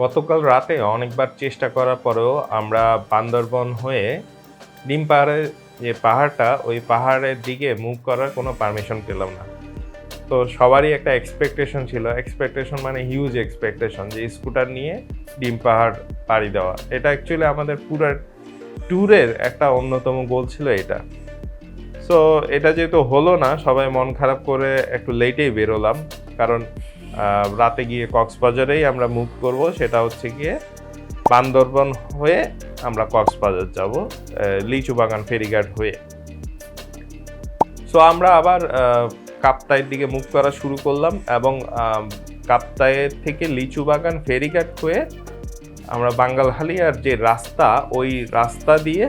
গতকাল রাতে অনেকবার চেষ্টা করার পরেও আমরা বান্দরবন হয়ে ডিম পাহাড়ের যে পাহাড়টা, ওই পাহাড়ের দিকে মুভ করার কোনো পারমিশন পেলাম না। তো সবারই একটা এক্সপেকটেশন ছিল। এক্সপেকটেশন মানে হিউজ এক্সপেকটেশন যে স্কুটার নিয়ে ডিম পাহাড় পাড়ি দেওয়া। এটা অ্যাকচুয়ালি আমাদের পুরো ট্যুরের একটা অন্যতম গোল ছিল এটা। সো এটা যেহেতু হলো না, সবাই মন খারাপ করে একটু লেটেই বেরোলাম। কারণ রাতে গিয়ে কক্সবাজারেই আমরা মুভ করব। সেটা হচ্ছে গিয়ে বান্দরবন হয়ে আমরা কক্সবাজার যাব লিচু বাগান ফেরিঘাট হয়ে। সো আমরা আবার কাপ্তাইয়ের দিকে মুভ করা শুরু করলাম এবং কাপ্তাইয়ের থেকে লিচু বাগান ফেরিঘাট হয়ে আমরা বাঙ্গালহালি আর যে রাস্তা, ওই রাস্তা দিয়ে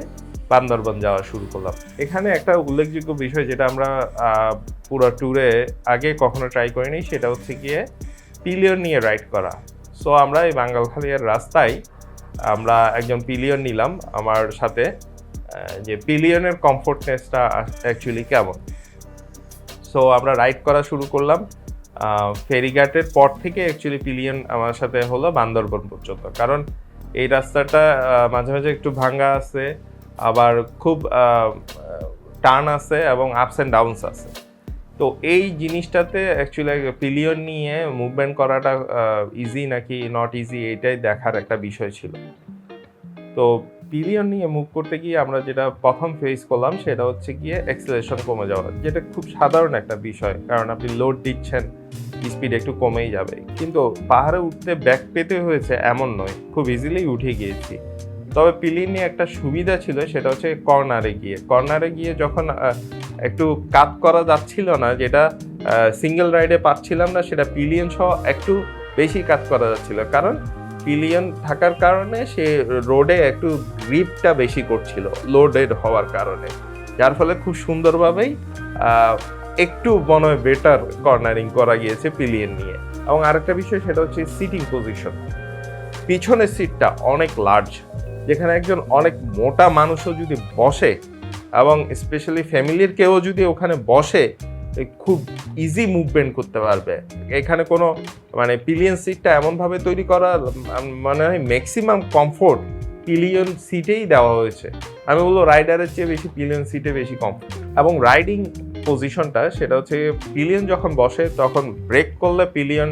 বান্দরবন যাওয়া শুরু করলাম। এখানে একটা উল্লেখযোগ্য বিষয় যেটা আমরা পুরো ট্যুরে আগে কখনো ট্রাই করিনি, সেটা হচ্ছে গিয়ে পিলিয়ন নিয়ে রাইড করা। সো আমরা এই বাঙ্গালখালিয়ার রাস্তায় আমরা একজন পিলিয়ন নিলাম আমার সাথে যে পিলিয়নের কমফোর্টনেসটা অ্যাকচুয়ালি কেমন। সো আমরা রাইড করা শুরু করলাম ফেরিঘাটের পর থেকে অ্যাকচুয়ালি পিলিয়ন আমার সাথে হলো বান্দরবন পর্যন্ত। কারণ এই রাস্তাটা মাঝে মাঝে একটু ভাঙ্গা আছে আবার খুব টার্ন আছে এবং আপস অ্যান্ড ডাউনস আছে। তো এই জিনিসটাতে অ্যাকচুয়ালি পিলিয়ন নিয়ে মুভমেন্ট করাটা ইজি নাকি নট ইজি এটাই দেখার একটা বিষয় ছিল। তো পিলিয়ন নিয়ে মুভ করতে গিয়ে আমরা যেটা প্রথম ফেস করলাম সেটা হচ্ছে গিয়ে এক্সেলেশন কমে যাওয়া যেটা খুব সাধারণ একটা বিষয়, কারণ আপনি লোড দিচ্ছেন স্পিড একটু কমেই যাবে। কিন্তু পাহাড়ে উঠতে ব্যাক পেতে হয়েছে এমন নয়, খুব ইজিলি উঠে গিয়েছি। তবে পিলিয়ন নিয়ে একটা সুবিধা ছিল, সেটা হচ্ছে কর্নারে গিয়ে। কর্নারে গিয়ে যখন একটু কাট করা যাচ্ছিল না, যেটা সিঙ্গেল রাইডে পাচ্ছিলাম না, সেটা পিলিয়ন সহ একটু বেশি কাজ করা যাচ্ছিল। কারণ পিলিয়ন থাকার কারণে সে রোডে একটু গ্রিপটা বেশি করছিল লোডেড হওয়ার কারণে। যার ফলে খুব সুন্দরভাবেই একটু মনে হয় বেটার কর্নারিং করা গিয়েছে পিলিয়ন নিয়ে। এবং আরেকটা বিষয়, সেটা হচ্ছে সিটিং পজিশন পিছনের সিটটা অনেক লার্জ যেখানে একজন অনেক মোটা মানুষও যদি বসে এবং স্পেশালি ফ্যামিলির কেউ যদি ওখানে বসে খুব ইজি মুভমেন্ট করতে পারবে। এখানে কোনো মানে পিলিয়ন সিটটা এমনভাবে তৈরি করা মানে ম্যাক্সিমাম কমফোর্ট পিলিয়ন সিটেই দেওয়া হয়েছে। আমি বলব রাইডারের চেয়ে বেশি পিলিয়ন সিটে বেশি কমফোর্ট এবং রাইডিং পজিশনটা সেটা হচ্ছে পিলিয়ন যখন বসে, তখন ব্রেক করলে পিলিয়ন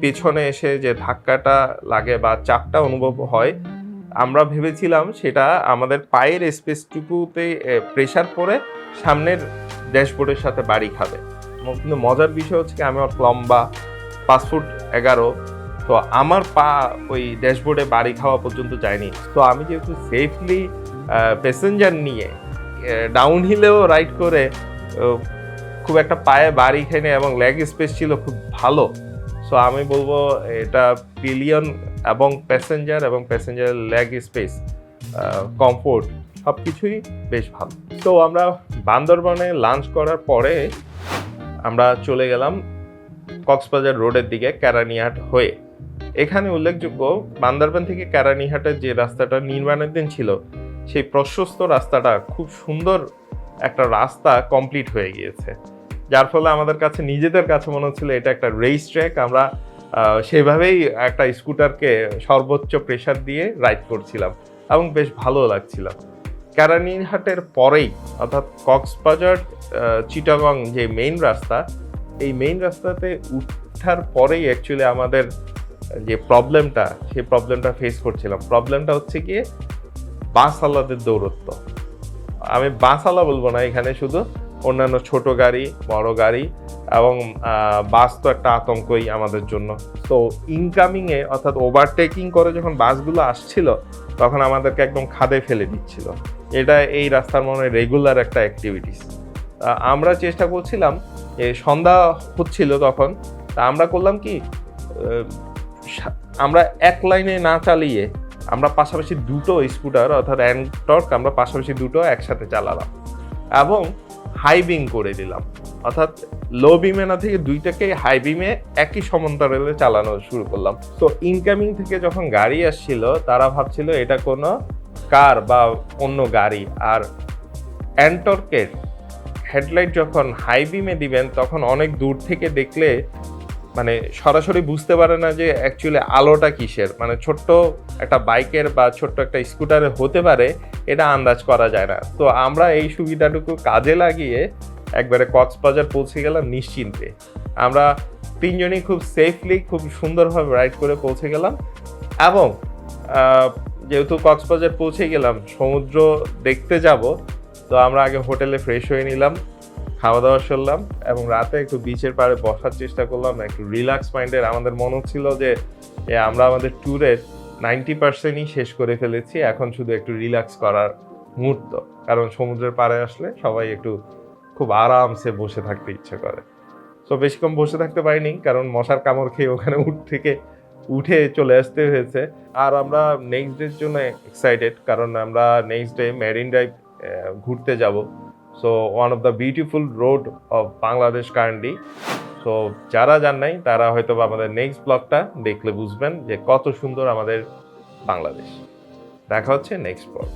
পেছনে এসে যে ধাক্কাটা লাগে বা চাপটা অনুভব হয় আমরা ভেবেছিলাম সেটা আমাদের পায়ের স্পেসটুকুতে প্রেশার পড়ে সামনের ড্যাশবোর্ডের সাথে বাড়ি খাবে। কিন্তু মজার বিষয় হচ্ছে আমি আমার লম্বা পাঁচ ফুট এগারো, তো আমার পা ওই ড্যাশবোর্ডে বাড়ি খাওয়া পর্যন্ত যায়নি। তো আমি যেহেতু সেফলি প্যাসেঞ্জার নিয়ে ডাউন হিলেও রাইড করে খুব একটা পায়ে বাড়ি খাইনি এবং লেগ স্পেস ছিল খুব ভালো। সো আমি বলব, এটা পিলিয়ন এবং প্যাসেঞ্জার এবং প্যাসেঞ্জার লেগ স্পেস কমফোর্ট সব কিছুই বেশ ভালো। তো আমরা বান্দরবনে লাঞ্চ করার পরে আমরা চলে গেলাম কক্সবাজার রোডের দিকে ক্যারানিহাট হয়ে। এখানে উল্লেখযোগ্য বান্দরবান থেকে ক্যারানিহাটের যে রাস্তাটা নির্মাণের দিন ছিল, সেই প্রশস্ত রাস্তাটা খুব সুন্দর একটা রাস্তা কমপ্লিট হয়ে গিয়েছে। যার ফলে আমাদের কাছে, নিজেদের কাছে মনে হচ্ছিল এটা একটা রেস ট্র্যাক আমরা সেভাবেই একটা স্কুটারকে সর্বোচ্চ প্রেশার দিয়ে রাইড করছিলাম এবং বেশ ভালো লাগছিল। ক্যারানিহাটের পরেই, অর্থাৎ কক্সবাজার চিটাগং যে মেইন রাস্তা, এই মেইন রাস্তাতে উঠার পরেই অ্যাকচুয়ালি আমাদের যে প্রবলেমটা সেই প্রবলেমটা ফেস করছিলাম। প্রবলেমটা হচ্ছে গিয়ে বাস দৌরত্ব। আমি বাস বলব না, এখানে শুধু অন্যান্য ছোট গাড়ি, বড় গাড়ি এবং বাস তো একটা আতঙ্কই আমাদের জন্য। তো ইনকামিংয়ে অর্থাৎ ওভারটেকিং করে যখন বাসগুলো আসছিল, তখন আমাদেরকে একদম খাদে ফেলে দিচ্ছিল। এটা এই রাস্তার মনে রেগুলার একটা অ্যাক্টিভিটিস আমরা চেষ্টা করছিলাম যে সন্ধ্যা হচ্ছিল তখন, তা আমরা করলাম কি আমরা এক লাইনে না চালিয়ে আমরা পাশাপাশি দুটো স্কুটার অর্থাৎ অ্যান্টর্ক আমরা পাশাপাশি দুটো একসাথে চালালাম। এবং হাই বিম করে দিলাম। অর্থাৎ লো বিমে না থেকে দুইটাকে হাই বিমে একই সমান্তরালে চালানো শুরু করলাম। তো ইনকামিং থেকে যখন গাড়ি আসছিল, তারা ভাবছিল এটা কোনো কার বা অন্য গাড়ি। আর অ্যান্টর্কের হেডলাইট যখন হাই বিমে দিবেন, তখন অনেক দূর থেকে দেখলে মানে সরাসরি বুঝতে পারে না যে অ্যাকচুয়ালি আলোটা কিসের। মানে ছোট্ট একটা বাইকের বা ছোট্ট একটা স্কুটারের হতে পারে, এটা আন্দাজ করা যায় না। তো আমরা এই সুবিধাটুকু কাজে লাগিয়ে একবারে কক্সবাজার পৌঁছে গেলাম নিশ্চিন্তে। আমরা তিনজনই খুব সেফলি খুব সুন্দরভাবে রাইড করে পৌঁছে গেলাম এবং যেহেতু কক্সবাজার পৌঁছে গেলাম, সমুদ্র দেখতে যাব, তো আমরা আগে হোটেলে ফ্রেশ হয়ে নিলাম। খাওয়া দাওয়া সারলাম এবং রাতে একটু বিচের পাড়ে বসার চেষ্টা করলাম, একটু রিল্যাক্স মাইন্ডের আমাদের মনে হচ্ছিল যে আমরা আমাদের ট্যুরের নাইনটি পার্সেন্টই শেষ করে ফেলেছি। এখন শুধু একটু রিল্যাক্স করার মুহূর্ত। কারণ সমুদ্রের পাড়ে আসলে সবাই একটু খুব আরামসে বসে থাকতে ইচ্ছে করে। তো বেশিক্ষণ বসে থাকতে পারিনি, কারণ মশার কামড় খেয়ে ওখানে উঠ থেকে উঠে চলে আসতে হয়েছে। আর আমরা নেক্সট ডের জন্য এক্সাইটেড কারণ আমরা নেক্সট ডে মেরিন ড্রাইভ ঘুরতে যাব। So one of the beautiful road of Bangladesh currently so যারা যান নাই, তারা হয়তো আমাদের নেক্সট ব্লগটা দেখলে বুঝবেন যে কত সুন্দর আমাদের বাংলাদেশ। দেখা হচ্ছে নেক্সট ব্লগ